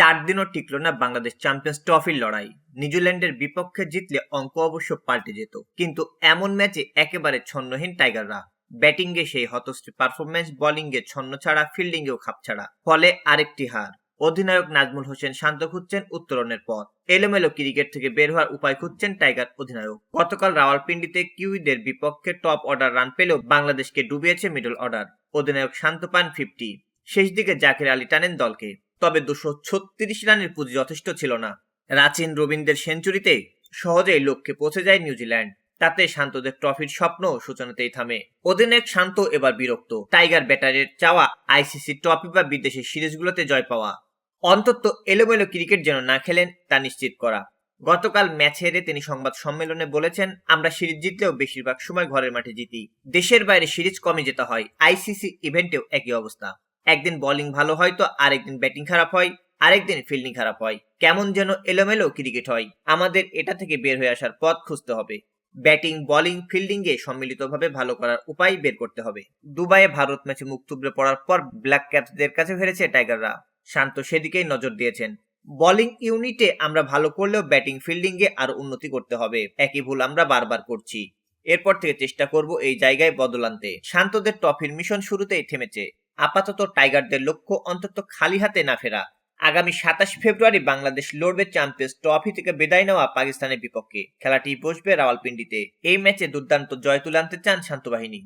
চার দিনও টিকল না বাংলাদেশ চ্যাম্পিয়ন্স ট্রফির লড়াই। নিউজিল্যান্ডের বিপক্ষে জিতলে অঙ্ক অবশ্য পাল্টে যেত। কিন্তু এমন ম্যাচে একেবারে ছন্নহীন টাইগাররা। ব্যাটিংয়ে সেই হতশ্রী পারফরমেন্স বোলিংয়ে ছন্ন ছাড়া, ফিল্ডিংয়েও খাপ ছাড়া। ফলে আরেকটি হার। অধিনায়ক নাজমুল হোসেন শান্ত খুঁজছেন উত্তরণের পথ। এলোমেলো ক্রিকেট থেকে বের হওয়ার উপায় খুঁজছেন টাইগার অধিনায়ক। গতকাল রাওয়ালপিন্ডিতে কিউইদের বিপক্ষে টপ অর্ডার রান পেলেও বাংলাদেশকে ডুবিয়েছে মিডল অর্ডার। অধিনায়ক শান্ত পান ফিফটি শেষ দিকে জাকির আলী টানেন দলকে। তবে দুশো ছত্রিশ রানের পুঁজি যথেষ্ট ছিল না। রাচিন রবীন্দ্রের সেঞ্চুরিতে সহজেই লক্ষ্যে পৌঁছে যায় নিউজিল্যান্ড। তাতে শান্তদের ট্রফির স্বপ্ন সূচনাতেই থামে। অধিনায়ক শান্ত, এবার বিরক্ত। টাইগার ব্যাটারের চাওয়া আইসিসি ট্রফি বা বিদেশের সিরিজগুলোতে জয় পাওয়া। অন্তত এলোমেলো ক্রিকেট যেন না খেলেন, তা নিশ্চিত করা। গতকাল ম্যাচ হেরে তিনি সংবাদ সম্মেলনে বলেছেন, আমরা সিরিজ জিতলেও বেশিরভাগ সময় ঘরের মাঠে জিতি। দেশের বাইরে সিরিজ কমে যেতে হয়। আইসিসি ইভেন্টেও একই অবস্থা। একদিন বোলিং ভালো হয় তো আরেকদিন ব্যাটিং খারাপ হয়, আরেকদিন ফিল্ডিং খারাপ হয়। কেমন যেন এলোমেলো ক্রিকেট হয়। আমাদের এটা থেকে বের হয়ে আসার পথ খুঁজতে হবে। ব্যাটিং বোলিং ফিল্ডিং এ সম্মিলিতভাবে ভালো করার উপায় বের করতে হবে। দুবাইয়ে ভারত ম্যাচে মুখ থুবড়ে পড়ার পর ব্ল্যাক ক্যাপসদের কাছে হেরেছে টাইগাররা শান্ত সেদিকেই নজর দিয়েছেন। বোলিং ইউনিটে আমরা ভালো করলেও ব্যাটিং ফিল্ডিং এ আরও উন্নতি করতে হবে। একই ভুল আমরা বারবার করছি। এরপর থেকে চেষ্টা করব এই জায়গায় বদল আনতে। শান্তদের ট্রফির মিশন শুরুতেই থেমেছে। আপাতত টাইগারদের লক্ষ্য অন্তত খালি হাতে না ফেরা। আগামী সাতাশ ফেব্রুয়ারি বাংলাদেশ লড়বে চ্যাম্পিয়ন্স ট্রফি থেকে বিদায় নেওয়া পাকিস্তানের বিপক্ষে। খেলাটি বসবে রাওয়ালপিন্ডিতে। এই ম্যাচে দুর্দান্ত জয় তুলে আনতে চান শান্ত বাহিনী।